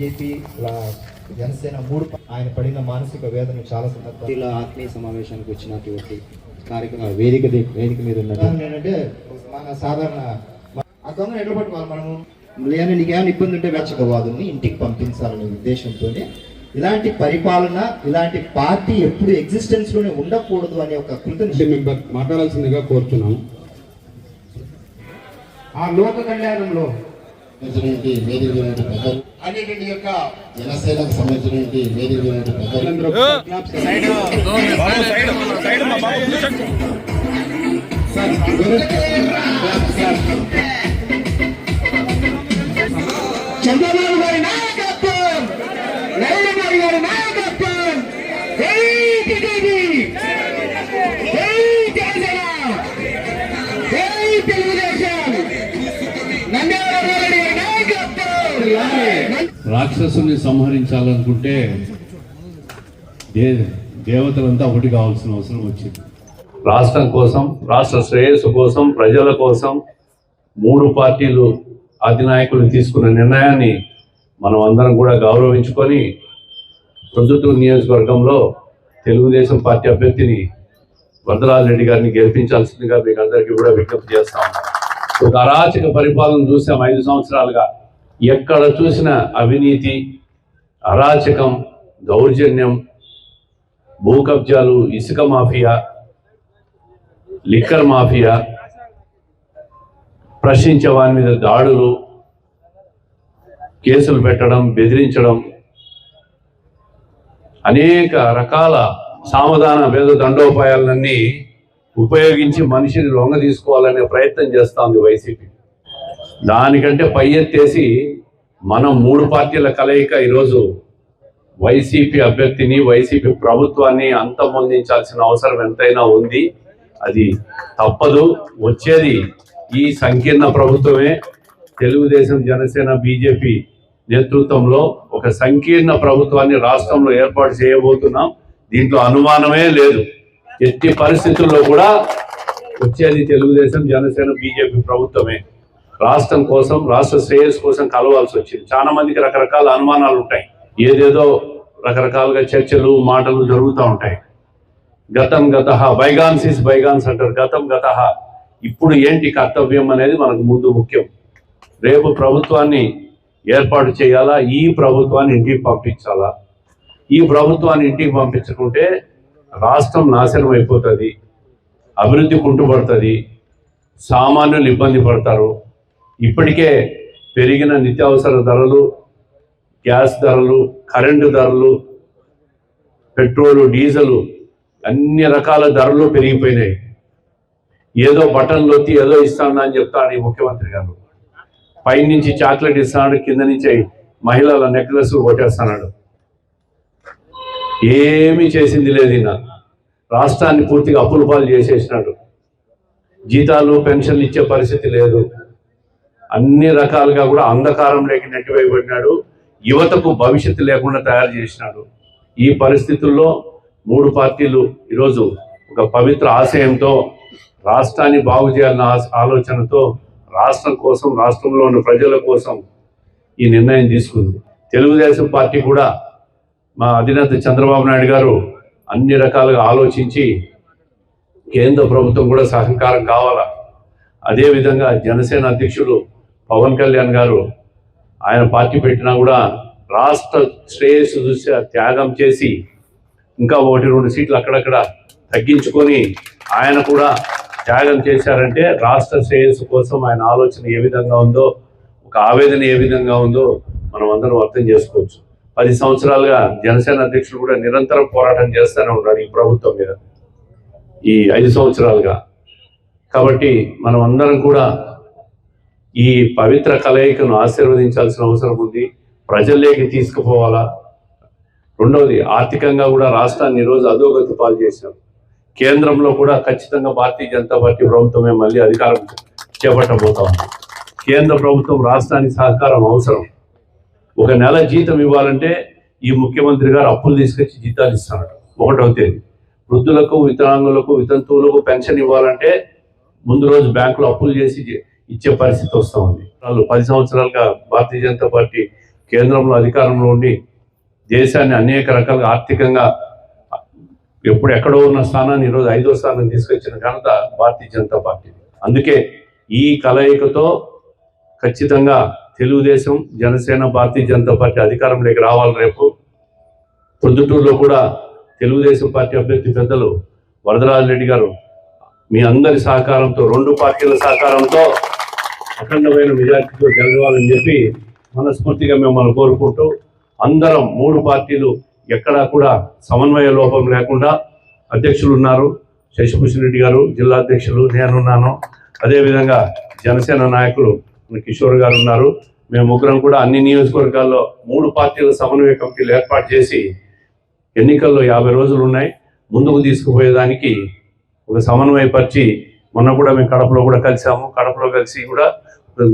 BJP Janasena మూడు ఆయన పడిన మానసిక వేదన చాలా సందర్భాలు ఇలా ఆత్మీయ సమావేశానికి వచ్చినటువంటి కార్యక్రమ వేదిక వేదిక మీద ఏంటంటే మన సాధారణ ఎట్లా పట్టుకోవాలి మనము. లేదా నీకేమైనా ఇబ్బంది ఉంటే వెచ్చ వాదుల్ని ఇంటికి పంపించాలనే ఉద్దేశంతోనే ఇలాంటి పరిపాలన ఇలాంటి పార్టీ ఎప్పుడు ఎగ్జిస్టెన్స్లోనే ఉండకూడదు అనే ఒక కృత మెంబర్ మాట్లాడాల్సిందిగా కోరుతున్నాం ఆ లోక కళ్యాణంలో సంబంధించినటువంటి వేదిక మీద పెద్దలు అనేటువంటి యొక్క జనసేనకు సంబంధించినటువంటి వేదిక మీద పెద్దలు అందరూ క్లాప్స్ చంద్రబాబు గారి నాయకత్వం నరేంద్ర నాయకత్వం. తెలుగుదేశం! నంద్యాల రాక్షసుని సంహరించాలనుకుంటే దే దేవతలంతా ఒకటి కావాల్సిన అవసరం వచ్చింది. రాష్ట్రం కోసం రాష్ట్ర శ్రేయస్సు కోసం ప్రజల కోసం మూడు పార్టీలు అధినాయకులు తీసుకున్న నిర్ణయాన్ని మనం అందరం కూడా గౌరవించుకొని ప్రొద్దుటూరు నియోజకవర్గంలో తెలుగుదేశం పార్టీ అభ్యర్థిని వరదరాజరెడ్డి గారిని గెలిపించాల్సిందిగా మీకు అందరికీ కూడా విజ్ఞప్తి చేస్తా ఉన్నాం. ఒక అరాచక పరిపాలన చూసాం ఐదు సంవత్సరాలుగా. ఎక్కడ చూసిన అవినీతి అరాచకం దౌర్జన్యం భూ కబ్జాలు ఇసుక మాఫియా లిక్కర్ మాఫియా ప్రశ్నించే వారి మీద దాడులు కేసులు పెట్టడం బెదిరించడం అనేక రకాల సామధాన భేద దండోపాయాలన్నీ ఉపయోగించి మనిషిని లొంగ తీసుకోవాలనే ప్రయత్నం చేస్తోంది వైసీపీ. దానికంటే పై ఎత్తేసి మనం మూడు పార్టీల కలయిక ఈరోజు వైసీపీ అభ్యర్థిని వైసీపీ ప్రభుత్వాన్ని అంతమొందించాల్సిన అవసరం ఎంతైనా ఉంది. అది తప్పదు. వచ్చేది ఈ సంకీర్ణ ప్రభుత్వమే. తెలుగుదేశం జనసేన బీజేపీ నేతృత్వంలో ఒక సంకీర్ణ ప్రభుత్వాన్ని రాష్ట్రంలో ఏర్పాటు చేయబోతున్నాం. దీంట్లో అనుమానమే లేదు. ఎట్టి పరిస్థితుల్లో కూడా వచ్చేది తెలుగుదేశం జనసేన బీజేపీ ప్రభుత్వమే. రాష్ట్రం కోసం రాష్ట్ర శ్రేయస్ కోసం కలవాల్సి వచ్చింది. చాలా మందికి రకరకాల అనుమానాలు ఉంటాయి. ఏదేదో రకరకాలుగా చర్చలు మాటలు జరుగుతూ ఉంటాయి. గతం గత బైగాన్స్ ఇస్ బైగాన్స్ అంటారు. గతం గత ఇప్పుడు ఏంటి కర్తవ్యం అనేది మనకు ముందు ముఖ్యం. రేపు ప్రభుత్వాన్ని ఏర్పాటు చేయాలా? ఈ ప్రభుత్వాన్ని ఇంటికి పంపించాలా? ఈ ప్రభుత్వాన్ని ఇంటికి పంపించకుంటే రాష్ట్రం నాశనం అయిపోతుంది అభివృద్ధి కుంటుపడుతుంది సామాన్యులు ఇబ్బంది పడతారు. ఇప్పటికే పెరిగిన నిత్యావసర ధరలు గ్యాస్ ధరలు కరెంటు ధరలు పెట్రోలు డీజిల్ అన్ని రకాల ధరలు పెరిగిపోయినాయి. ఏదో బటన్లు వచ్చి ఏదో ఇస్తాను అని చెప్తాడు ఈ ముఖ్యమంత్రి గారు. పైనుంచి చాక్లెట్ ఇస్తాడు కింద నుంచి మహిళల నెక్లెస్ కొట్టేస్తున్నాడు. ఏమీ చేసింది లేదు ఈయన. రాష్ట్రాన్ని పూర్తిగా అప్పుల పాలు చేసేసినాడు. జీతాలు పెన్షన్లు ఇచ్చే పరిస్థితి లేదు. అన్ని రకాలుగా కూడా అంధకారంలోకి నెట్టివేయబడినాడు యువతకు భవిష్యత్తు లేకుండా తయారు చేసినాడు. ఈ పరిస్థితుల్లో మూడు పార్టీలు ఈరోజు ఒక పవిత్ర ఆశయంతో రాష్ట్రాన్ని బాగు చేయాలన్న ఆలోచనతో రాష్ట్రం కోసం రాష్ట్రంలో ఉన్న ప్రజల కోసం ఈ నిర్ణయం తీసుకుంది. తెలుగుదేశం పార్టీ కూడా మా అధినేత చంద్రబాబు నాయుడు గారు అన్ని రకాలుగా ఆలోచించి కేంద్ర ప్రభుత్వం కూడా సహకారం కావాలా? అదేవిధంగా జనసేన అధ్యక్షుడు పవన్ కళ్యాణ్ గారు ఆయన పార్టీ పెట్టినా కూడా రాష్ట్ర శ్రేయస్సు దృష్ట్యా త్యాగం చేసి ఇంకా ఒకటి రెండు సీట్లు అక్కడక్కడ తగ్గించుకొని ఆయన కూడా త్యాగం చేశారంటే రాష్ట్ర శ్రేయస్సు కోసం ఆయన ఆలోచన ఏ విధంగా ఉందో ఒక ఆవేదన ఏ విధంగా ఉందో మనం అందరం అర్థం చేసుకోవచ్చు. పది సంవత్సరాలుగా జనసేన అధ్యక్షుడు కూడా నిరంతరం పోరాటం చేస్తూనే ఉన్నాడు ఈ ప్రభుత్వం మీద. ఈ ఐదు సంవత్సరాలుగా. కాబట్టి మనం అందరం కూడా ఈ పవిత్ర కలయికను ఆశీర్వదించాల్సిన అవసరం ఉంది. ప్రజల్లోకి తీసుకుపోవాలా? రెండవది ఆర్థికంగా కూడా రాష్ట్రాన్ని ఈరోజు అధోగతి పాలు చేశారు కేంద్రంలో కూడా ఖచ్చితంగా భారతీయ జనతా పార్టీ ప్రభుత్వమే మళ్ళీ అధికారం చేపట్టబోతా ఉంది. కేంద్ర ప్రభుత్వం రాష్ట్రానికి సహకారం అవసరం. ఒక నెల జీతం ఇవ్వాలంటే ఈ ముఖ్యమంత్రి గారు అప్పులు తీసుకొచ్చి జీతాలు ఇస్తున్నాడు ఒకటవ తేదీ. వృద్ధులకు వికలాంగులకు వితంతువులకు పెన్షన్ ఇవ్వాలంటే ముందు రోజు బ్యాంకులో అప్పులు చేసి ఇచ్చే పరిస్థితి వస్తూ ఉంది వాళ్ళు పది సంవత్సరాలుగా భారతీయ జనతా పార్టీ కేంద్రంలో అధికారంలో ఉండి దేశాన్ని అనేక రకాలుగా ఆర్థికంగా ఎప్పుడు ఎక్కడో ఉన్న స్థానాన్ని ఈరోజు ఐదో స్థానం తీసుకొచ్చిన ఘనత భారతీయ జనతా పార్టీ అందుకే ఈ కలయికతో ఖచ్చితంగా తెలుగుదేశం జనసేన భారతీయ జనతా పార్టీ అధికారంలోకి రావాలి రేపు. ప్రొద్దుటూరులో కూడా తెలుగుదేశం పార్టీ అభ్యర్థి పెద్దలు వరదరాజరెడ్డి గారు మీ అందరి సహకారంతో రెండు పార్టీల సహకారంతో అఖండమైన మెజార్టీతో గెలవాలని చెప్పి మనస్ఫూర్తిగా మిమ్మల్ని కోరుకుంటూ అందరం మూడు పార్టీలు ఎక్కడా కూడా సమన్వయ లోపం లేకుండా అధ్యక్షులు ఉన్నారు. శశిభూషణ్ రెడ్డి గారు జిల్లా అధ్యక్షులు నేనున్నాను అదేవిధంగా జనసేన నాయకులు మన కిషోర్ గారు ఉన్నారు. మేము ముగ్గురం కూడా అన్ని నియోజకవర్గాల్లో మూడు పార్టీల సమన్వయ కమిటీలు ఏర్పాటు చేసి ఎన్నికల్లో యాభై రోజులు ఉన్నాయి. ముందుకు తీసుకుపోయేదానికి ఒక సమన్వయపరిచి మొన్న కూడా మేము కడపలో కూడా కలిసాము. కడపలో కలిసి కూడా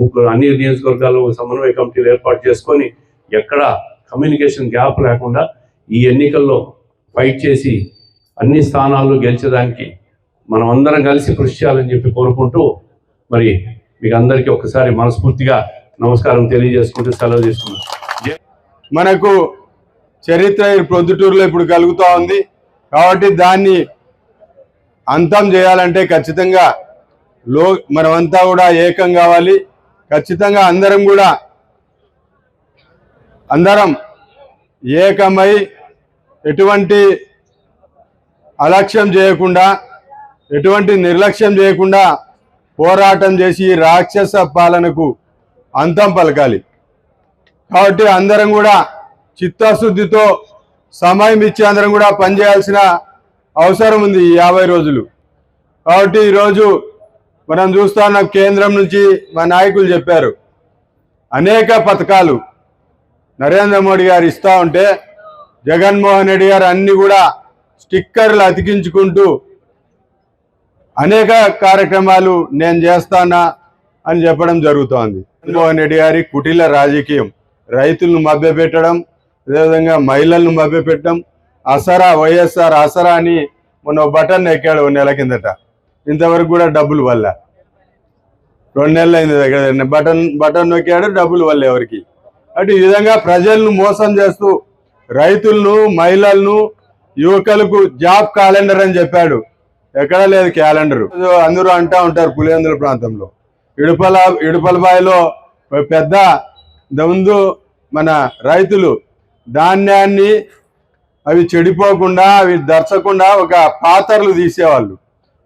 ముగ్గురు అన్ని నియోజకవర్గాల్లో సమన్వయ కమిటీలు ఏర్పాటు చేసుకొని ఎక్కడ కమ్యూనికేషన్ గ్యాప్ లేకుండా ఈ ఎన్నికల్లో ఫైట్ చేసి అన్ని స్థానాలు గెలిచేదానికి మనం అందరం కలిసి కృషి చేయాలని చెప్పి కోరుకుంటూ మరి మీకు అందరికీ ఒకసారి మనస్ఫూర్తిగా నమస్కారం తెలియజేసుకుంటూ సెలవు తీసుకున్నాం. మనకు చరిత్ర ఈ ప్రొద్దుటూరులో ఇప్పుడు కలుగుతూ ఉంది. కాబట్టి దాన్ని అంతం చేయాలంటే ఖచ్చితంగా లో మనమంతా కూడా ఏకం కావాలి. ఖచ్చితంగా అందరం కూడా అందరం ఏకమై ఎటువంటి అలక్ష్యం చేయకుండా ఎటువంటి నిర్లక్ష్యం చేయకుండా పోరాటం చేసి రాక్షస పాలనకు అంతం పలకాలి. కాబట్టి అందరం కూడా చిత్తశుద్ధితో సమయం ఇచ్చి అందరం కూడా పనిచేయాల్సిన అవసరం ఉంది ఈ యాభై రోజులు. కాబట్టి ఈరోజు మనం చూస్తున్న కేంద్రం నుంచి మా నాయకులు చెప్పారు. అనేక పథకాలు నరేంద్ర మోడీ గారు ఇస్తా ఉంటే జగన్మోహన్ రెడ్డి గారు అన్ని కూడా స్టిక్కర్లు అతికించుకుంటూ అనేక కార్యక్రమాలు నేను చేస్తానా అని చెప్పడం జరుగుతోంది. జగన్మోహన్ రెడ్డి గారి కుటిల రాజకీయం. రైతులను మభ్యపెట్టడం అదేవిధంగా మహిళలను మభ్యపెట్టడం అసరా వైఎస్ఆర్ అసరా అని మొన్న బటన్ ఎక్కాడు నెల కిందట. ఇంతవరకు కూడా డబ్బులు వల్ల. రెండు నెలలు అయింది దగ్గర బటన్ బటన్ నొక్కాడు డబ్బులు వల్ల ఎవరికి. అటు ఈ విధంగా ప్రజలను మోసం చేస్తూ రైతులను మహిళలను యువకులకు జాబ్ క్యాలెండర్ అని చెప్పాడు. ఎక్కడా లేదు క్యాలెండర్. అందరూ అంటా ఉంటారు పులివెందుల ప్రాంతంలో. ఇడుపల ఇడుపలబాయిలో ఒక పెద్ద ముందు మన రైతులు ధాన్యాన్ని అవి చెడిపోకుండా అవి దర్చకుండా ఒక పాతర్లు తీసేవాళ్ళు.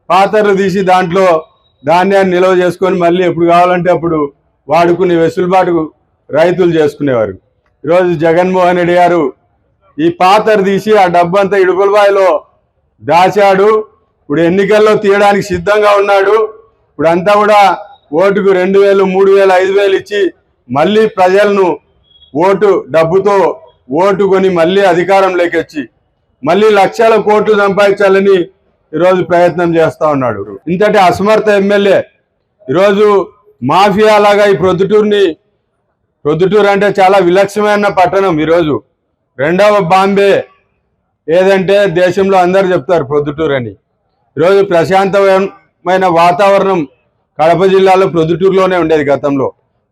పాతర్లు తీసి దాంట్లో ధాన్యాన్ని నిల్వ చేసుకొని మళ్ళీ ఎప్పుడు కావాలంటే అప్పుడు వాడుకునే వెసులుబాటు రైతులు చేసుకునేవారు. ఈరోజు జగన్మోహన్ రెడ్డి గారు ఈ పాతరు తీసి ఆ డబ్బంతా ఇడుపులబాయిలో దాచాడు. ఇప్పుడు ఎన్నికల్లో తీయడానికి సిద్ధంగా ఉన్నాడు. ఇప్పుడు అంతా కూడా ఓటుకు రెండు వేలు మూడు వేలు ఐదు వేలు ఇచ్చి మళ్ళీ ప్రజలను ఓటు డబ్బుతో ఓటు కొని మళ్ళీ అధికారంలోకి వచ్చి మళ్ళీ లక్షల కోట్లు సంపాదించాలని ఈరోజు ప్రయత్నం చేస్తూ ఉన్నాడు. ఇంతటి అసమర్థ ఎమ్మెల్యే ఈరోజు మాఫియా లాగా ఈ ప్రొద్దుటూరుని ప్రొద్దుటూరు అంటే చాలా విలక్షణమైన పట్టణం ఈరోజు. రెండవ బాంబే ఏదంటే దేశంలో అందరు చెప్తారు ప్రొద్దుటూరు అని. ఈరోజు ప్రశాంతమైన వాతావరణం కడప జిల్లాలో ప్రొద్దుటూరులోనే ఉండేది గతంలో.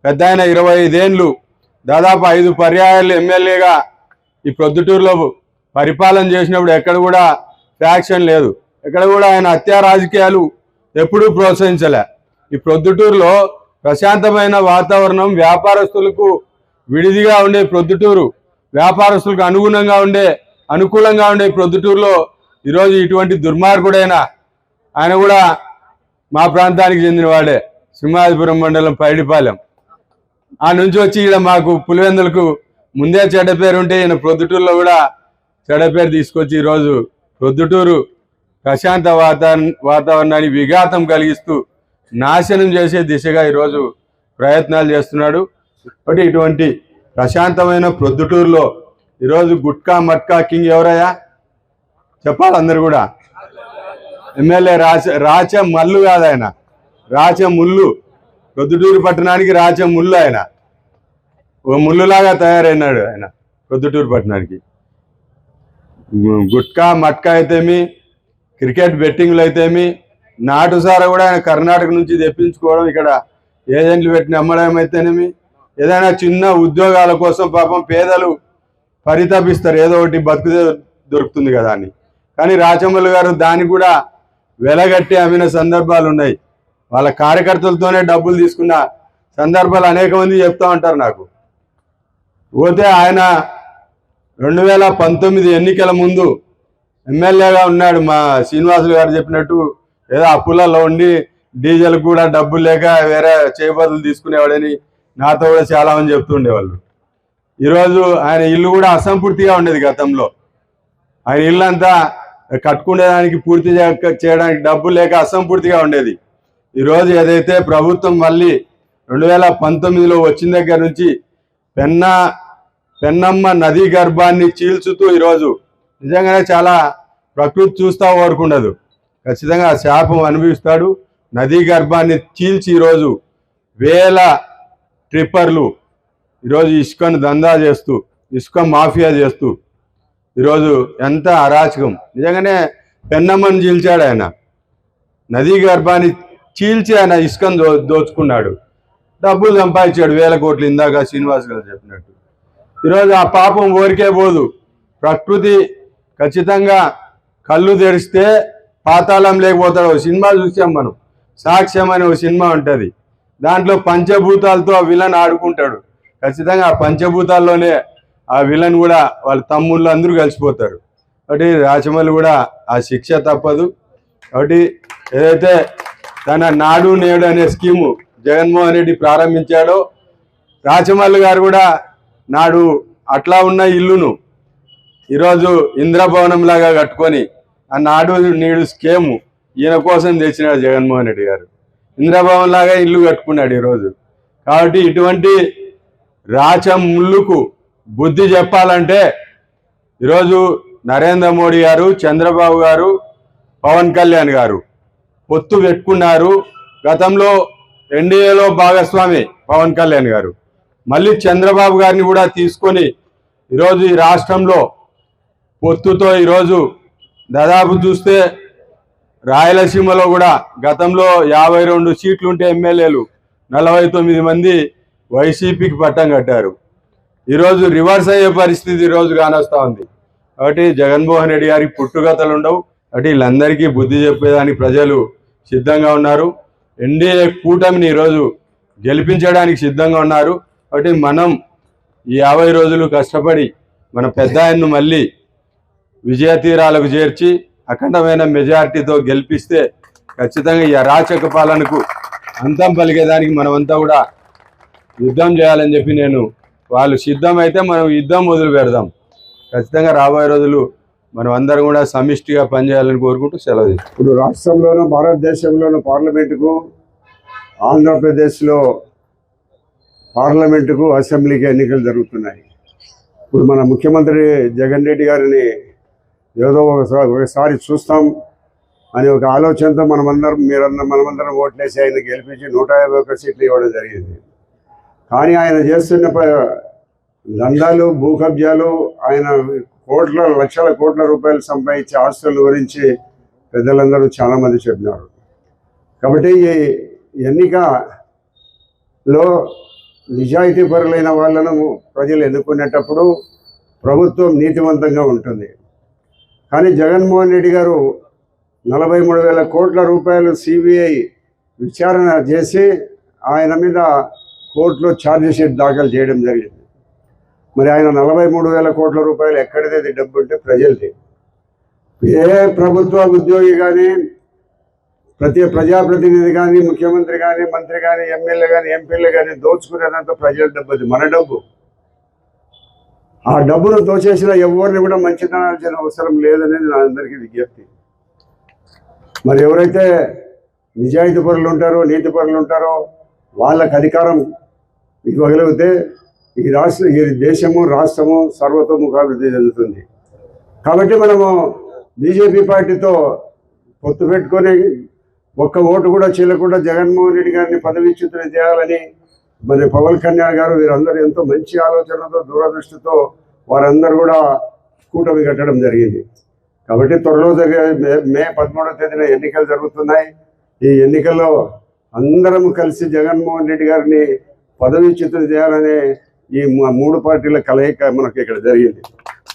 పెద్ద ఆయన ఇరవై ఐదేండ్లు దాదాపు ఐదు పర్యాయాలు ఎమ్మెల్యేగా ఈ ప్రొద్దుటూరులో పరిపాలన చేసినప్పుడు ఎక్కడ కూడా ఫ్యాక్షన్ లేదు. ఎక్కడ కూడా ఆయన హత్యా రాజకీయాలు ఎప్పుడూ ప్రోత్సహించలే. ఈ ప్రొద్దుటూరులో ప్రశాంతమైన వాతావరణం వ్యాపారస్తులకు విడిదిగా ఉండే ప్రొద్దుటూరు వ్యాపారస్తులకు అనుగుణంగా ఉండే అనుకూలంగా ఉండే ప్రొద్దుటూరులో ఈరోజు ఇటువంటి దుర్మార్గుడైన ఆయన కూడా మా ప్రాంతానికి చెందినవాడే సింహాదిపురం మండలం పైడిపాలెం. ఆ నుంచి వచ్చి ఈడ మాకు పులివెందులకు ముందే చెడ్డ పేరు ఉంటే ఈయన ప్రొద్దుటూరులో కూడా చెడ్డ పేరు తీసుకొచ్చి ఈరోజు ప్రొద్దుటూరు ప్రశాంత వాతావరణ వాతావరణాన్ని విఘాతం కలిగిస్తూ నాశనం చేసే దిశగా ఈరోజు ప్రయత్నాలు చేస్తున్నాడు. ఒకటి ఇటువంటి ప్రశాంతమైన ప్రొద్దుటూరులో ఈరోజు గుట్కా మట్కా కింగ్ ఎవరయ్యా? చెప్పాలి అందరు కూడా. ఎమ్మెల్యే రాచ రాచ మల్లు కాదు ఆయన. రాచ ముల్లు. ప్రొద్దుటూరు పట్టణానికి రాచే ముళ్ళు ఆయన. ఓ ముల్లులాగా తయారైనాడు ఆయన ప్రొద్దుటూరు పట్టణానికి. గుట్కా మట్కా అయితేమి క్రికెట్ బెట్టింగ్లు అయితేమి నాటుసార కూడా ఆయన కర్ణాటక నుంచి తెప్పించుకోవడం ఇక్కడ ఏజెంట్లు పెట్టిన అమ్మడం అయితేనేమి ఏదైనా చిన్న ఉద్యోగాల కోసం పాపం పేదలు పరితపిస్తారు. ఏదో ఒకటి బతుకుదే దొరుకుతుంది కదా అని. కానీ రాచమల్లు గారు దాన్ని కూడా వెలగట్టి అమ్మిన సందర్భాలు ఉన్నాయి వాళ్ళ కార్యకర్తలతోనే డబ్బులు తీసుకున్న సందర్భాలు అనేక మంది చెప్తా ఉంటారు నాకు. పోతే ఆయన రెండు వేల పంతొమ్మిది ఎన్నికల ముందు ఎమ్మెల్యేగా ఉన్నాడు మా శ్రీనివాసులు గారు చెప్పినట్టు. ఏదో అప్పులలో ఉండి డీజిల్ కూడా డబ్బులు లేక వేరే చేయబదులు తీసుకునేవాడని నాతో కూడా చాలామంది చెప్తుండేవాళ్ళు ఈరోజు ఆయన ఇల్లు కూడా అసంపూర్తిగా ఉండేది గతంలో. ఆయన ఇల్లు అంతా కట్టుకునేదానికి పూర్తి చేయడానికి డబ్బులు లేక అసంపూర్తిగా ఉండేది. ఈరోజు ఏదైతే ప్రభుత్వం మళ్ళీ రెండు వేల పంతొమ్మిదిలో వచ్చిన దగ్గర నుంచి పెన్న పెన్నమ్మ నదీ గర్భాన్ని చీల్చుతూ ఈరోజు నిజంగానే చాలా ప్రకృతి చూస్తా ఓరుకుండదు ఖచ్చితంగా శాపం అనుభవిస్తాడు. నదీ గర్భాన్ని చీల్చి ఈరోజు వేల ట్రిప్పర్లు ఈరోజు ఇసుకను దందా చేస్తూ ఇసుక మాఫియా చేస్తూ ఈరోజు ఎంత అరాచకం. నిజంగానే పెన్నమ్మని చీల్చాడు ఆయన. నదీ గర్భాన్ని చీల్చి ఆయన ఇసుకను దో దోచుకున్నాడు. డబ్బులు సంపాదించాడు వేల కోట్లు ఇందాక శ్రీనివాస్ గారు చెప్పినట్టు. ఈరోజు ఆ పాపం ఊరికే పోదు. ప్రకృతి ఖచ్చితంగా కళ్ళు తెరిస్తే పాతాళం లేకపోతాడు. ఒక సినిమా చూసాం మనం. సాక్ష్యం అనే ఒక సినిమా ఉంటుంది. దాంట్లో పంచభూతాలతో ఆ విలన్ ఆడుకుంటాడు. ఖచ్చితంగా ఆ పంచభూతాల్లోనే ఆ విలన్ కూడా వాళ్ళ తమ్ముళ్ళు అందరూ కలిసిపోతారు. కాబట్టి రాచమల్లి కూడా ఆ శిక్ష తప్పదు. కాబట్టి ఏదైతే తన నాడు నేడు అనే స్కీము జగన్మోహన్ రెడ్డి ప్రారంభించాడో. రాచమల్లి గారు కూడా నాడు అట్లా ఉన్న ఇల్లును ఈరోజు ఇంద్రభవనం లాగా కట్టుకొని ఆ నాడు నేడు స్కీము ఈయన కోసం తెచ్చినాడు జగన్మోహన్ రెడ్డి గారు. ఇంద్రభవన్ లాగా ఇల్లు కట్టుకున్నాడు ఈరోజు. కాబట్టి ఇటువంటి రాచముళ్ళుకు బుద్ధి చెప్పాలంటే ఈరోజు నరేంద్ర మోడీ గారు చంద్రబాబు గారు పవన్ కళ్యాణ్ గారు పొత్తు పెట్టుకున్నారు. గతంలో ఎన్డీఏలో భాగస్వామి పవన్ కళ్యాణ్ గారు. మళ్ళీ చంద్రబాబు గారిని కూడా తీసుకొని ఈరోజు ఈ రాష్ట్రంలో పొత్తుతో ఈరోజు దాదాపు చూస్తే రాయలసీమలో కూడా గతంలో యాభై రెండు సీట్లు ఉంటే ఎమ్మెల్యేలు నలభై తొమ్మిది మంది వైసీపీకి పట్టం కట్టారు. ఈరోజు రివర్స్ అయ్యే పరిస్థితి ఈరోజు కానొస్తూ ఉంది. కాబట్టి జగన్మోహన్ రెడ్డి గారికి పుట్టుగతలు ఉండవు కాబట్టి వీళ్ళందరికీ బుద్ధి చెప్పేదానికి ప్రజలు సిద్ధంగా ఉన్నారు. ఎన్డీఏ కూటమిని ఈరోజు గెలిపించడానికి సిద్ధంగా ఉన్నారు. కాబట్టి మనం ఈ యాభై రోజులు కష్టపడి మన పెద్ద ఆయన్ను మళ్ళీ విజయ తీరాలకు చేర్చి అఖండమైన మెజారిటీతో గెలిపిస్తే ఖచ్చితంగా ఈ అరాచక పాలనకు అంతం పలికేదానికి మనమంతా కూడా యుద్ధం చేయాలని చెప్పి నేను వాళ్ళు సిద్ధమైతే మనం యుద్ధం మొదలు పెడదాం ఖచ్చితంగా రాబోయే రోజులు మనం అందరం కూడా సమిష్టిగా పనిచేయాలని కోరుకుంటూ సెలవు ఇప్పుడు రాష్ట్రంలోనూ భారతదేశంలోనూ పార్లమెంటుకు ఆంధ్రప్రదేశ్లో పార్లమెంటుకు అసెంబ్లీకి ఎన్నికలు జరుగుతున్నాయి. ఇప్పుడు మన ముఖ్యమంత్రి జగన్ రెడ్డి గారిని ఏదో ఒకసారి ఒకసారి చూస్తాం అని ఒక ఆలోచనతో మనమందరం మీరందరం మనమందరం ఓట్లేసి ఆయన గెలిపించి నూట యాభై ఒక్క సీట్లు ఇవ్వడం జరిగింది. కానీ ఆయన చేస్తున్న దందాలు భూ కబ్జాలు ఆయన కోట్ల లక్షల కోట్ల రూపాయలు సంపాదించే ఆస్తుల గురించి పెద్దలందరూ చాలామంది చెప్పినారు. కాబట్టి ఈ ఎన్నికలో నిజాయితీ పరులైన వాళ్ళను ప్రజలు ఎన్నుకునేటప్పుడు ప్రభుత్వం నీతివంతంగా ఉంటుంది. కానీ జగన్మోహన్ రెడ్డి గారు నలభై మూడు వేల కోట్ల రూపాయలు సిబిఐ విచారణ చేసి ఆయన మీద కోర్టులో ఛార్జ్ షీట్ దాఖలు చేయడం జరిగింది. మరి ఆయన నలభై మూడు వేల కోట్ల రూపాయలు ఎక్కడిదేది డబ్బు అంటే ప్రజలది. ఏ ప్రభుత్వ ఉద్యోగి కానీ ప్రతి ప్రజాప్రతినిధి కానీ ముఖ్యమంత్రి కానీ మంత్రి కానీ ఎమ్మెల్యే కానీ ఎంపీలు కానీ దోచుకునేదంతా ప్రజల డబ్బు అది మన డబ్బు. ఆ డబ్బును దోచేసిన ఎవరిని కూడా మంచితనాల్సిన అవసరం లేదనేది నా అందరికీ విజ్ఞప్తి. మరి ఎవరైతే నిజాయితీ పరులు ఉంటారో నీతి పరులు ఉంటారో వాళ్ళకు అధికారం ఇవ్వగలిగితే ఈ రాష్ట్ర ఈ దేశము రాష్ట్రము సర్వతోముఖాభివృద్ధి చెందుతుంది. కాబట్టి మనము బీజేపీ పార్టీతో పొత్తు పెట్టుకొని ఒక్క ఓటు కూడా చేయకుండా జగన్మోహన్ రెడ్డి గారిని పదవిచ్యుతులు చేయాలని మరి పవన్ కళ్యాణ్ గారు వీరందరూ ఎంతో మంచి ఆలోచనతో దూరదృష్టితో వారందరూ కూడా కూటమి కట్టడం జరిగింది. కాబట్టి త్వరలో జరిగే మే మే పదమూడవ తేదీన ఎన్నికలు జరుగుతున్నాయి. ఈ ఎన్నికల్లో అందరం కలిసి జగన్మోహన్ రెడ్డి గారిని పదవిచ్యుతులు చేయాలనే ఈ మూడు పార్టీల కలయిక మనకి ఇక్కడ జరిగింది.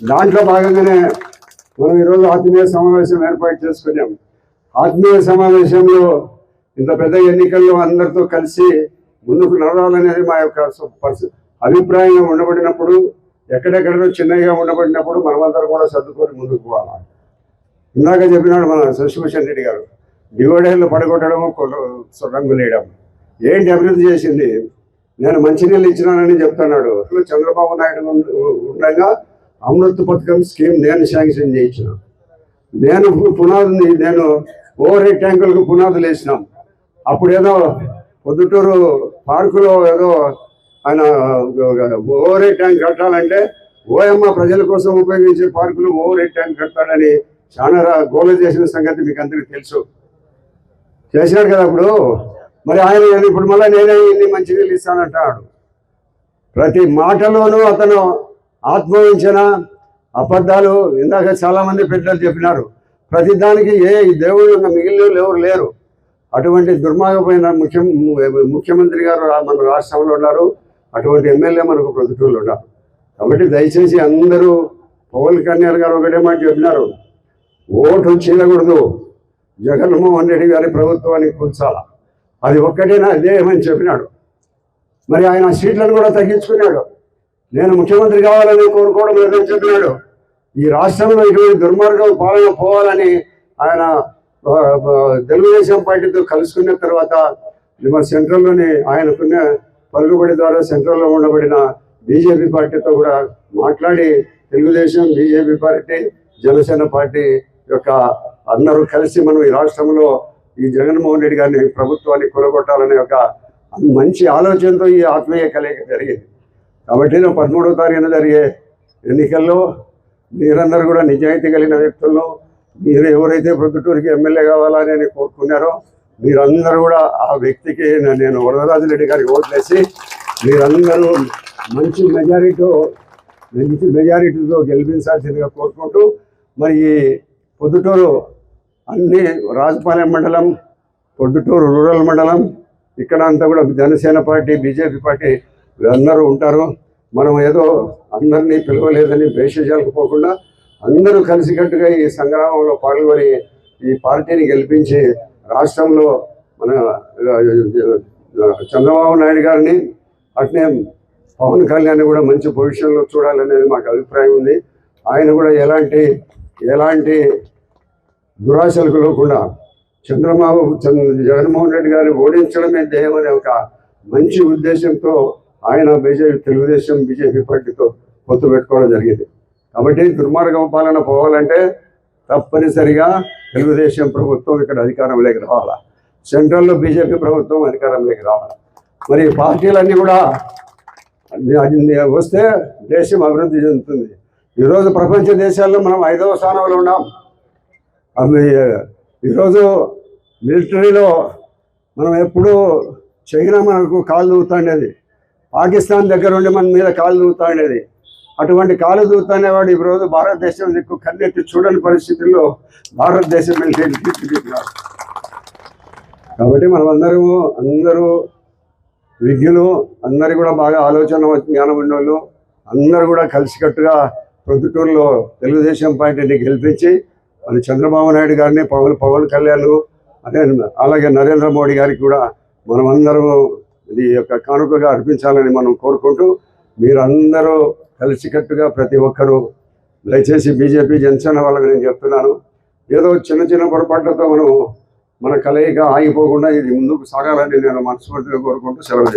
దాంట్లో భాగంగానే మనం ఈరోజు ఆత్మీయ సమావేశం ఏర్పాటు చేసుకున్నాం. ఆత్మీయ సమావేశంలో ఇంత పెద్ద ఎన్నికల్లో అందరితో కలిసి ముందుకు నడవాలనేది మా యొక్క అభిప్రాయంగా ఉండబడినప్పుడు ఎక్కడెక్కడో చిన్నగా ఉండబడినప్పుడు మనమందరం కూడా సర్దుకొని ముందుకు పోవాలి? ఇందాక చెప్పినాడు మన శశిభూషణ్ రెడ్డి గారు డివైడర్లు పడగొట్టడం కొల- రంగులు వేయడం ఏంటి అభివృద్ధి చేసింది? నేను మంచినీళ్ళు ఇచ్చినానని చెప్తున్నాడు. అసలు చంద్రబాబు నాయుడు ఉండగా అమృత్ పథకం స్కీమ్ నేను శాంక్షన్ చేయించిన. నేను పునాదిని నేను ఓవర్ హెడ్ ట్యాంకులకు పునాదులు వేసినాం. అప్పుడు ఏదో పొద్దుటూరు పార్కులో ఏదో ఆయన ఓవర్ హెడ్ ట్యాంక్ కట్టాలంటే ఓఎమ్మ ప్రజల కోసం ఉపయోగించే పార్కులు ఓవర్ హెడ్ ట్యాంక్ కడతాడని చాలా గోల చేసిన సంగతి మీకు అందరికీ తెలుసు. చేశాడు కదా అప్పుడు. మరి ఆయన ఇప్పుడు మళ్ళీ నేనే ఇన్ని మంచి నీళ్ళు ఇస్తానంటాడు ప్రతి మాటలోనూ అతను ఆత్మవంచన అబద్ధాలు ఇందాక చాలామంది పెద్దలు చెప్పినారు. ప్రతి దానికి ఏ దేవుడు యొక్క మిగిలిన ఎవరు లేరు. అటువంటి దుర్మార్గమైన ముఖ్య ముఖ్యమంత్రి గారు రా- మన రాష్ట్రంలో ఉన్నారు. అటువంటి ఎమ్మెల్యే మనకు ప్రతికూలు ఉన్నారు. కాబట్టి దయచేసి అందరూ పవన్ కళ్యాణ్ గారు ఒకటే మాట చెప్పినారు. ఓటు చీలకూడదు జగన్మోహన్ రెడ్డి గారి ప్రభుత్వానికి కూర్చాలా అది ఒక్కటేనా ధ్యేయమని చెప్పినాడు. మరి ఆయన సీట్లను కూడా తగ్గించుకున్నాడు. నేను ముఖ్యమంత్రి కావాలని కోరుకోవడం లేదని చెప్పినాడు. ఈ రాష్ట్రంలో ఇటువంటి దుర్మార్గం పాలన పోవాలని ఆయన తెలుగుదేశం పార్టీతో కలుసుకున్న తర్వాత మన సెంట్రల్లోని ఆయనకున్న పలుకుబడి ద్వారా సెంట్రల్లో ఉండబడిన బీజేపీ పార్టీతో కూడా మాట్లాడి Telugu Desam BJP party Janasena party యొక్క అందరూ కలిసి మనం ఈ రాష్ట్రంలో ఈ జగన్మోహన్ రెడ్డి గారిని ప్రభుత్వాన్ని కూరగొట్టాలనే ఒక మంచి ఆలోచనతో ఈ ఆత్మీయ కలయిక జరిగింది. కాబట్టి నేను పదమూడవ తారీఖున జరిగే ఎన్నికల్లో మీరందరూ కూడా నిజాయితీ కలిగిన వ్యక్తులను మీరు ఎవరైతే ప్రొద్దుటూరికి ఎమ్మెల్యే కావాలని అని కోరుకున్నారో మీరందరూ కూడా ఆ వ్యక్తికి నేను వరదరాజు రెడ్డి గారికి ఓట్లేసి మీరందరూ మంచి మెజారిటీతో మంచి మెజారిటీతో గెలిపించాల్సిందిగా కోరుకుంటూ మరి ఈ పొద్దుటూరు అన్ని రాజపాలెం మండలం పొద్దుటూరు రూరల్ మండలం ఇక్కడ అంతా కూడా జనసేన పార్టీ బీజేపీ పార్టీ అందరూ ఉంటారు. మనం ఏదో అందరినీ పిలవలేదని భేషజాలకు పోకుండా అందరూ కలిసికట్టుగా ఈ సంగ్రామంలో పాల్గొని ఈ పార్టీని గెలిపించి రాష్ట్రంలో మన చంద్రబాబు నాయుడు గారిని అట్నే పవన్ కళ్యాణ్ కూడా మంచి పొజిషన్లో చూడాలనేది మాకు అభిప్రాయం ఉంది. ఆయన కూడా ఎలాంటి ఎలాంటి దురాశలకు లేకుండా చంద్రబాబు చంద్ర జగన్మోహన్ రెడ్డి గారిని ఓడించడమే ధ్యేయం అనే ఒక మంచి ఉద్దేశంతో ఆయన బీజేపీ తెలుగుదేశం బీజేపీ పార్టీతో పొత్తు పెట్టుకోవడం జరిగింది. కాబట్టి దుర్మార్గం పాలన పోవాలంటే తప్పనిసరిగా తెలుగుదేశం ప్రభుత్వం ఇక్కడ అధికారంలోకి రావాలా? సెంట్రల్లో బీజేపీ ప్రభుత్వం అధికారంలోకి రావాలి? మరి పార్టీలన్నీ కూడా అన్ని- వస్తే దేశం అభివృద్ధి చెందుతుంది. ఈరోజు ప్రపంచ దేశాల్లో మనం ఐదవ స్థానంలో ఉన్నాం. ఈరోజు మిలిటరీలో మనం ఎప్పుడూ చైనా మనకు కాలు దూగుతాండేది పాకిస్తాన్ దగ్గర ఉండి మన మీద కాలు దూగుతాండేది అటువంటి కాలు దూగుతానేవాడు ఈరోజు భారతదేశం దిక్కు కన్నెత్తి చూడని పరిస్థితుల్లో భారతదేశం మిలిటరీ తీర్చిదిద్దినారు కాబట్టి మనమందరము అందరూ విజ్ఞులు అందరు కూడా బాగా ఆలోచన జ్ఞానం ఉన్నోళ్ళు అందరూ కూడా కలిసికట్టుగా ప్రొద్దుటూరులో తెలుగుదేశం పార్టీని గెలిపించి మన చంద్రబాబు నాయుడు గారిని పవన్ పవన్ కళ్యాణ్ అదే అలాగే నరేంద్ర మోడీ గారికి కూడా మనమందరము ఈ యొక్క కానుకగా అర్పించాలని మనం కోరుకుంటూ మీరందరూ కలిసికట్టుగా ప్రతి ఒక్కరూ దయచేసి బీజేపీ జనసేన వాళ్ళకి నేను చెప్తున్నాను. ఏదో చిన్న చిన్న పొరపాట్లతో మనం మన కలయిక ఆగిపోకుండా ఇది ముందుకు సాగాలని నేను మనస్ఫూర్తిగా కోరుకుంటూ సెలవు